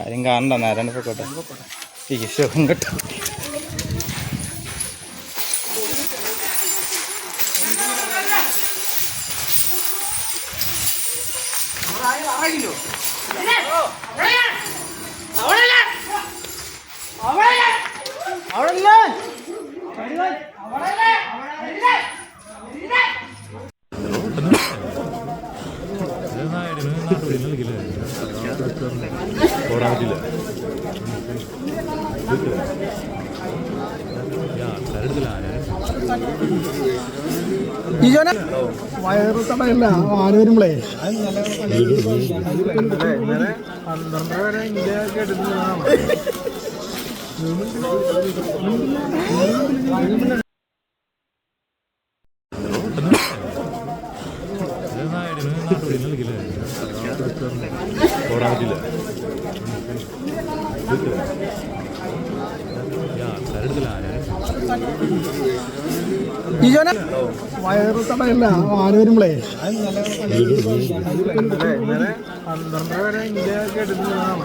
ആരും കാണണ്ട നേരം പൊക്കോട്ടെ. ഈശോ ഇങ്ങോട്ട്. ഓടാൻ പറ്റില്ല ഈജോനെ വയറ് തടയല്ല ആന പന്ത്രണ്ടര വരെ ഇന്ത്യ കേട്ടിട്ടുള്ളതാണ് ഈജോനെ വയറ് തടയല്ല ആന വരുമ്പളേ പന്ത്രണ്ടര വരെ ഇന്ത്യ കേട്ടിട്ടുള്ളതാണ്